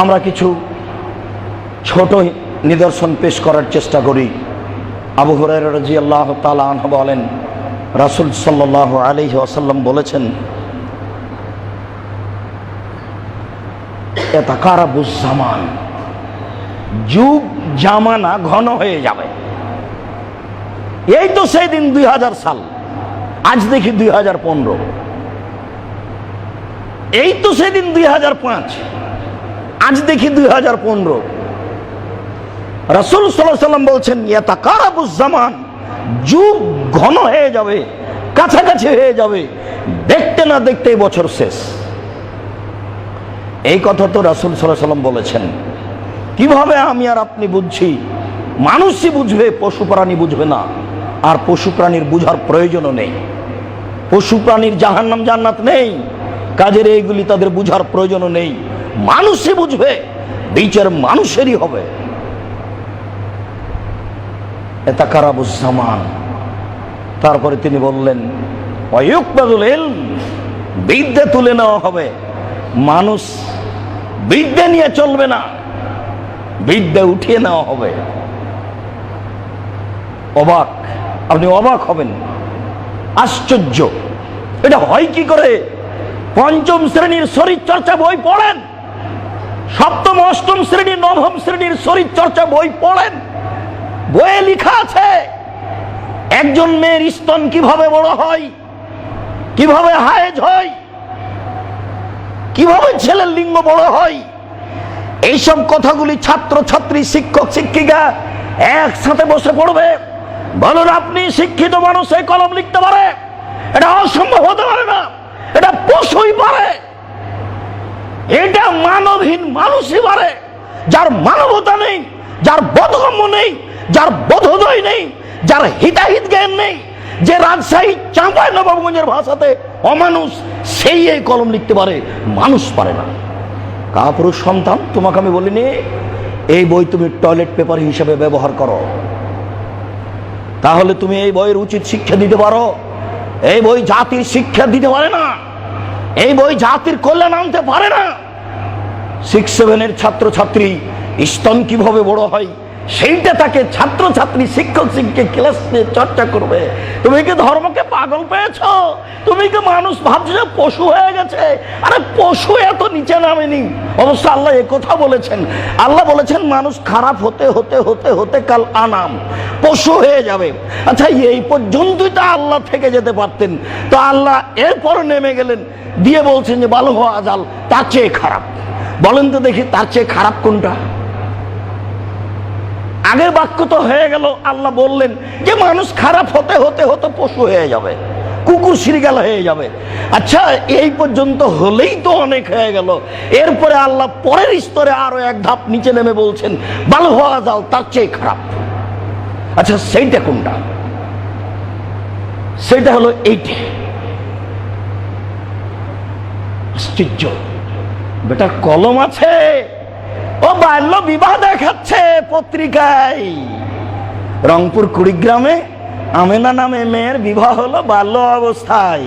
আমরা কিছু ছোট নিদর্শন পেশ করার চেষ্টা করি। আবু হুরায়রা রাজি আল্লাহ তালা আনহু বলেন, রাসুল সাল্লাহ আলহি আসাল্লাম বলেছেন, এতাকারাবুজ্জামান যুগ জামানা ঘন হয়ে যাবে। এই তো সেই দিন দুই হাজার সাল, আজ দেখি দুই হাজার পনেরো। এই তো সেদিন দুই হাজার পাঁচ আজ দেখি দুই হাজার পনেরো। রসুল সাল্লাম বলছেন জামান, যুগ ঘন হয়ে যাবে, কাছাকাছি হয়ে যাবে, দেখতে না দেখতে বছর শেষ। এই কথা তো রাসুল সাল্লাম বলেছেন। কীভাবে আমি আর আপনি বুঝছি? মানুষই বুঝবে পশু প্রাণী বুঝবে না। আর পশু প্রাণীর বুঝার প্রয়োজনও নেই। পশু প্রাণীর জাহান্নাম জান্নাত নেই। কাজের এইগুলি তাদের বুঝার প্রয়োজনও নেই। মানুষই বুঝবে, বিচার মানুষেরই হবে। এটা কারাবুজ্জামান। তারপরে তিনি বললেন অয়ুকবাদুল এলম বিদ্যে তুলে নেওয়া হবে। মানুষ বিদ্যে নিয়ে চলবে না, বিদ্যে উঠিয়ে নেওয়া হবে। অবাক, আপনি অবাক হবেন। আশ্চর্য। এটা হয় কি করে? পঞ্চম শ্রেণির শরীর চর্চা বই পড়েন। সপ্তম, অষ্টম শ্রেণির, নবম শ্রেণির শরীর চর্চা বই পড়েন। বইয়ে লিখা আছে, একজন মেয়ের স্তন কীভাবে বড় হয়, কীভাবে হায়েজ হয়, কীভাবে ছেলের লিঙ্গ বড় হয়, এইসব কথাগুলি ছাত্র ছাত্রী শিক্ষক, শিক্ষিকা একসাথে বসে পড়বে। বলুন, আপনি শিক্ষিত মানুষ কলম লিখতে পারে? এটা অসম্ভব হতে পারে না। এটা পশুই পারে। মানবহীন মানুষই পারে যার মানবতা নেই, যার বোধগম্য নেই, যার বোধোদয় নেই, যার হিতাহিত জ্ঞান নেই, যে রাজশাহী চাঁপাই নবাবগঞ্জের ভাষাতে অমানুষ সেই এই কলম লিখতে পারে, মানুষ পারে না। কাপুরুষ সন্তান, তোমাকে আমি বলিনি, এই বই তুমি টয়লেট পেপার হিসেবে ব্যবহার করো। তাহলে তুমি এই বইয়ের উচিত শিক্ষা দিতে পারো। এই বই জাতির শিক্ষা দিতে পারে না। এই বই জাতির কল্যাণ আনতে পারে না। সিক্স সেভেনের ছাত্রছাত্রী স্তন কীভাবে বড় হয়, সেইটা তাকে ছাত্রছাত্রী শিক্ষক শিক্ষক ক্লাস নিয়ে চর্চা করবে। তুমি কি ধর্মকে পাগল পেয়েছ? তুমি কি মানুষ ভাবছ পশু হয়ে গেছে? আরে পশু এত নিচে নামেনি। অবশ্য আল্লাহ কথা বলেছেন। আল্লাহ বলেছেন, মানুষ খারাপ হতে হতে হতে হতে কাল আনাম। পশু হয়ে যাবে। আচ্ছা এই পর্যন্তই তো আল্লাহ থেকে যেতে পারতেন। তো আল্লাহ এরপর নেমে গেলেন। দিয়ে বলছেন যে ভালো হওয়া জাল তার চেয়ে খারাপ। বলেন তো দেখি তার চেয়ে খারাপ কোনটা? আগের বাক্য তো হয়ে গেল, আল্লাহ বললেন, যে মানুষ খারাপ হতে হতে হতে পশু হয়ে যাবে, কুকুর সিরিগাল হয়ে যাবে। আচ্ছা এই পর্যন্ত হলেই তো অনেক হয়ে গেল। এরপরে আল্লাহ পরের স্তরে আরও এক ধাপ নিচে নেমে বলছেন ভালো হওয়া যাও তার চেয়ে খারাপ। আচ্ছা সেইটা কোনটা? সেটা হলো এইটা। আশ্চর্য। বেটার কলম আছে। ও বাল্য বিবাহ দেখাচ্ছে পত্রিকায়। রংপুর কুড়িগ্রামে আমেনা নামে মেয়ের বিবাহ হলো বাল্য অবস্থায়।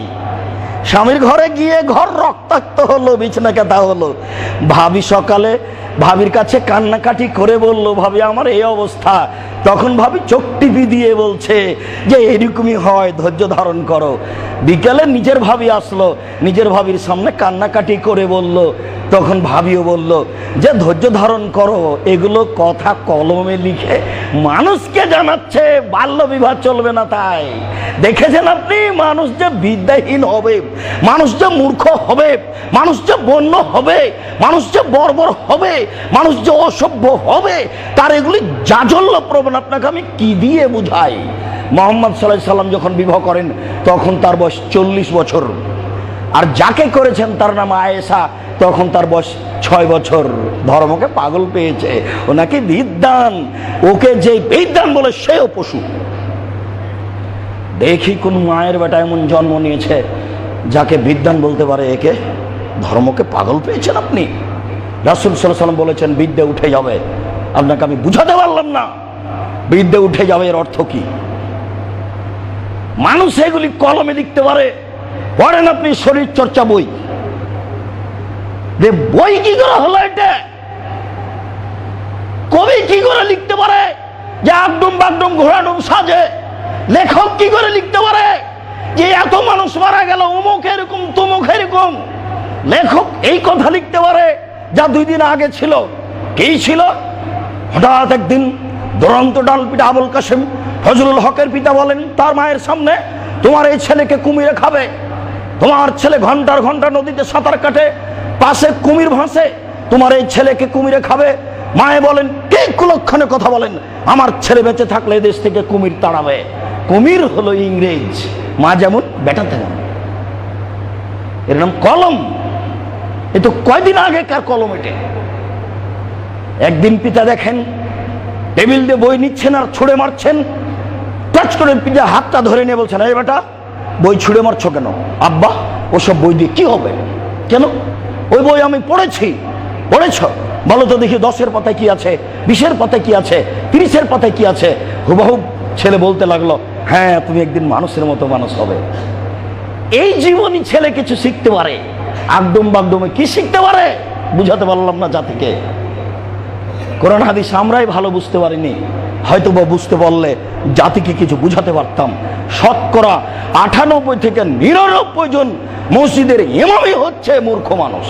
স্বামীর ঘরে গিয়ে ঘর রক্তাক্ত হলো বিছনা কাটা হলো। ভাবি সকালে ভাবির কাছে কান্নাকাটি করে বলল, ভাবি, আমার এই অবস্থা। তখন ভাবি চোখ টিপি দিয়ে বলছে যে, এরকমই হয়, ধৈর্য ধারণ করো। বিকেলে নিজের ভাবি আসলো, নিজের ভাবির সামনে কান্নাকাটি করে বলল তখন ভাবিও বলল, যে ধৈর্য ধারণ করো, এগুলো কথা কলমে লিখে মানুষকে জানাচ্ছে, বাল্য বিবাহ চলবে না তাই। দেখেছেন আপনি? মানুষ যে বিদ্যাহীন হবে, মানুষ যে মূর্খ হবে, মানুষ যে বন্য হবে, মানুষ যে বর্বর হবে, মানুষ যে অসভ্য হবে, তার এগুলি জাজল্য প্রবণ। আপনাকে আমি কি দিয়ে বুঝাই? মোহাম্মদ সাল্লাহ সাল্লাম যখন বিবাহ করেন, তখন তার বয়স চল্লিশ বছর। আর যাকে করেছেন তার নাম আয়েশা। তখন তার বয়স ছয় বছর। ধর্মকে পাগল পেয়েছে। ওনাকে বিদ্যান। ওকে যে বিদ্যান বলে সেও পশু। দেখি কোন মায়ের বেটা এমন জন্ম নিয়েছে, যাকে বিদ্যান বলতে পারে একে। ধর্মকে পাগল পেয়েছেন আপনি। রাসুল সাল্লাম বলেছেন, বিদ্যে উঠে যাবে। আপনাকে আমি বুঝাতে পারলাম না। বিদ্যে উঠে যাবে এর অর্থ কি? মানুষ এগুলি কলমে লিখতে পারে। পড়েন আপনি শরীর চর্চা বই। বই কি করে হলো এটা? কবি কি করে লিখতে পারে? যে একদম বাকডম ঘোরাডুম সাজে। লেখক কি করে লিখতে পারে? যে এত মানুষ মারা গেল অমুক এরকম, তমুক এরকম। লেখক এই কথা লিখতে পারে যা দুই দিন আগে ছিল। কি ছিল? হঠাৎ একদিন দুরন্ত ডাল পিতা আবুল কাসেম ফজলুল হকের পিতা বলেন, তার মায়ের সামনে তোমার এই ছেলেকে কুমিরে খাবে। তোমার ছেলে ঘণ্টার ঘণ্টা নদীতে সাঁতার কাটে পাশে কুমির ভাসে, তোমার এই ছেলেকে কুমিরে খাবে? মায়ে বলেন, কে কুলক্ষণে কথা বলেন? আমার ছেলে বেঁচে থাকলে দেশ থেকে কুমির তাড়াবে। কুমির হলো ইংরেজ। মা যেমন, বেটা তেমন। এর নাম কলম। এ তো কয়দিন আগেকার কলম এটে? একদিন পিতা দেখেন, টেবিল দিয়ে বই নিচ্ছেন আর ছুঁড়ে মারছেন। টাচ করে পিতা হাতটা ধরে নিয়ে বলছেন, এই বেটা, বই ছুঁড়ে মারছো কেন? আব্বা, ওসব বই দিয়ে কি হবে? কেন? ওই বই আমি পড়েছি। পড়েছ? বলো তো দেখি দশের পাতায় কি আছে, বিশের পাতায় কি আছে, তিরিশের পাতায় কি আছে? হুবাহু ছেলে বলতে লাগল হ্যাঁ তুমি একদিন মানুষের মতো মানুষ হবে। এই জীবনই ছেলে কিছু শিখতে পারে। একদম বাগদমে কি শিখতে পারে? বুঝাতে পারলাম না জাতিকে। কোরআন হাদিস আমরাই ভালো বুঝতে পারিনি। হয়তো বা বুঝতে পারলে জাতিকে কিছু বুঝাতে পারতাম। শতকরা আটানব্বই থেকে নিরানব্বই জন মসজিদের ইমামই হচ্ছে মূর্খ মানুষ।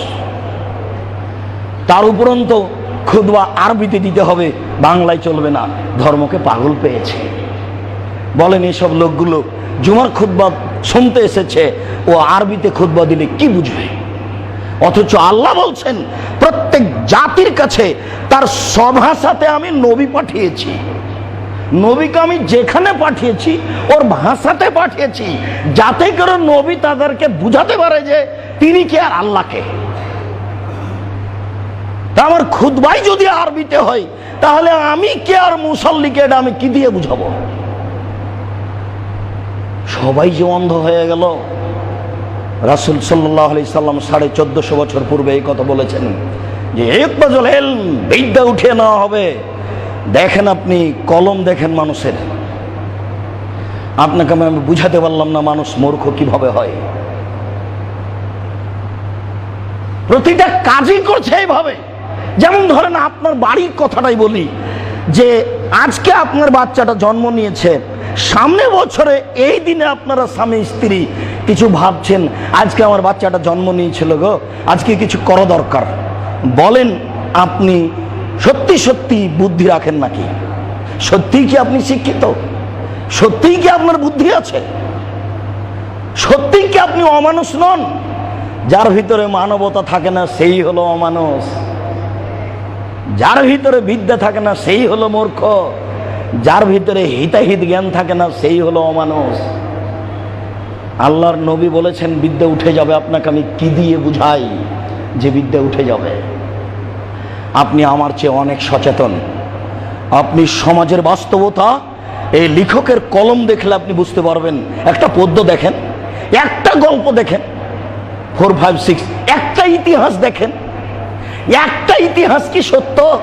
তার উপরন্ত খুদবা আরবিতে দিতে হবে, বাংলায় চলবে না। ধর্মকে পাগল পেয়েছে। বলেন এসব লোকগুলো জুমার খুদ্া শুনতে এসেছে, ও আরবিতে খুদ্া দিলে কি বুঝবে? অথচ আল্লাহ বলছেন, প্রত্যেক জাতির কাছে তার সভা সাথে আমি নবী পাঠিয়েছি। নবীকে আমি যেখানে পাঠিয়েছি, ওর ভাষাতে পাঠিয়েছি। যাতে করে নবী তাদেরকে বুঝাতে পারে যে তিনি কে আর আল্লাহকে আমার খুদবাই যদি আরবিতে হয়, তাহলে আমি কে আর মুসল্লিকে এটা আমি কি দিয়ে বুঝাবো? সবাই যে অন্ধ হয়ে গেল রাসুল সাল্লাহ আলি সাল্লাম সাড়ে চোদ্দশো বছর পূর্বে এই কথা বলেছেন যে একবাজল হেল বিদ্যা উঠিয়ে নেওয়া হবে। দেখেন আপনি, কলম দেখেন মানুষের। আপনাকে আমি আমি বুঝাতে পারলাম না মানুষ মূর্খ কীভাবে হয়। প্রতিটা কাজই করছে এইভাবে। যেমন ধরেন আপনার বাড়ির কথাটাই বলি, যে আজকে আপনার বাচ্চাটা জন্ম নিয়েছে সামনে বছরে এই দিনে আপনারা স্বামী, স্ত্রী কিছু ভাবছেন, আজকে আমার বাচ্চাটা জন্ম নিয়েছিল গো, আজকে কিছু করা দরকার। বলেন, আপনি সত্যি সত্যি বুদ্ধি রাখেন নাকি? সত্যিই কি আপনি শিক্ষিত? সত্যিই কি আপনার বুদ্ধি আছে? সত্যিই কি আপনি অমানুষ নন? যার ভিতরে মানবতা থাকে না, সেই হলো অমানুষ। যার ভিতরে বিদ্যা থাকে না, সেই হলো মূর্খ। যার ভিতরে হিতাহিত জ্ঞান থাকে না, সেই হলো অমানুষ। আল্লাহর নবী বলেছেন, বিদ্যা উঠে যাবে, আপনাকে আমি কি দিয়ে বুঝাই যে বিদ্যা উঠে যাবে? আপনি আমার চেয়ে অনেক সচেতন। আপনি সমাজের বাস্তবতা, এই লেখকের কলম দেখলে আপনি বুঝতে পারবেন। একটা পদ্য দেখেন, একটা গল্প দেখেন, ফোর, ফাইভ, সিক্স, একটা ইতিহাস দেখেন। একটা ইতিহাস কি সত্য?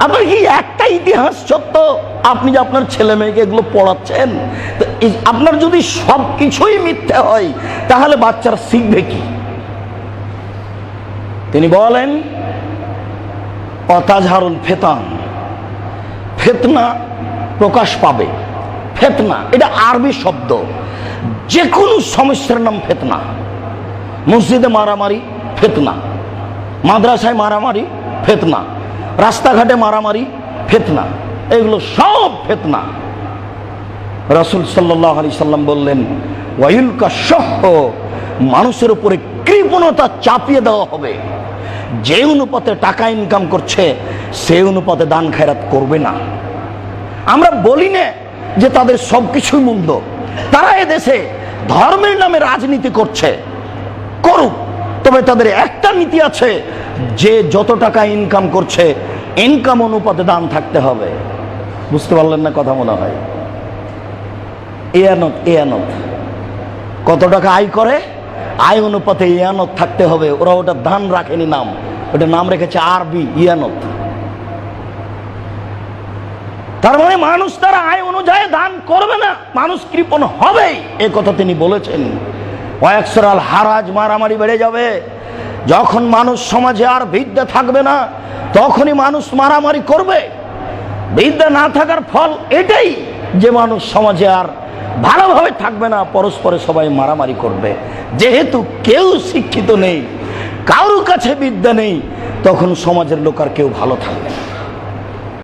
আপনার কি একটা ইতিহাস সত্য, আপনি যে আপনার ছেলে মেয়েকে এগুলো পড়াচ্ছেন আপনার যদি সব কিছুই মিথ্যে হয়, তাহলে বাচ্চারা শিখবে কি? তিনি বলেন, অতাঝারুল ফেতান। ফেতনা প্রকাশ পাবে। ফেতনা, এটা আরবি শব্দ। যে কোনো সমস্যার নাম ফেতনা। মসজিদে মারামারি, ফেতনা। মাদ্রাসায় মারামারি, ফেতনা। রাস্তাঘাটে মারামারি, ফেতনা, এগুলো সব ফেতনা। রাসুল সাল্লাহ আলি সাল্লাম বললেন ওয়াইলকা সহ মানুষের উপরে কৃপণতা চাপিয়ে দেওয়া হবে। যে অনুপাতে টাকা ইনকাম করছে সেই অনুপাতে দান খায়রাত করবে না। আমরা বলি না যে তাদের সব কিছুই মন্দ। তারা এদেশে ধর্মের নামে রাজনীতি করছে। করুক, তবে তাদের একটা নীতি আছে যে যত টাকা ইনকাম করছে ইনকাম অনুপাতে দান থাকতে হবে। বুঝতে পারলেন না কথা মনে হয়? এয়ানত এয়ানত। কত টাকা আয় করে? আয় অনুপাতে ইয়ানত থাকতে হবে। ওরা ওটা দান রাখেনি নাম। ওটা নাম রেখেছে আরবি ইয়ানত তার মানে মানুষ তার আয় অনুযায়ী দান করবে না। মানুষ কৃপণ হবেই। এ কথা তিনি বলেছেন। ওয়াক্সরাল হারাজ মারামারি বেড়ে যাবে। যখন মানুষ সমাজে আর বিদ্যা থাকবে না, তখনই মানুষ মারামারি করবে। বিদ্যা না থাকার ফল এটাই যে মানুষ সমাজে আর ভালোভাবে থাকবে না, পরস্পরে সবাই মারামারি করবে। যেহেতু কেউ শিক্ষিত নেই কারোর কাছে বিদ্যা নেই, তখন সমাজের লোক আর কেউ ভালো থাকবে না।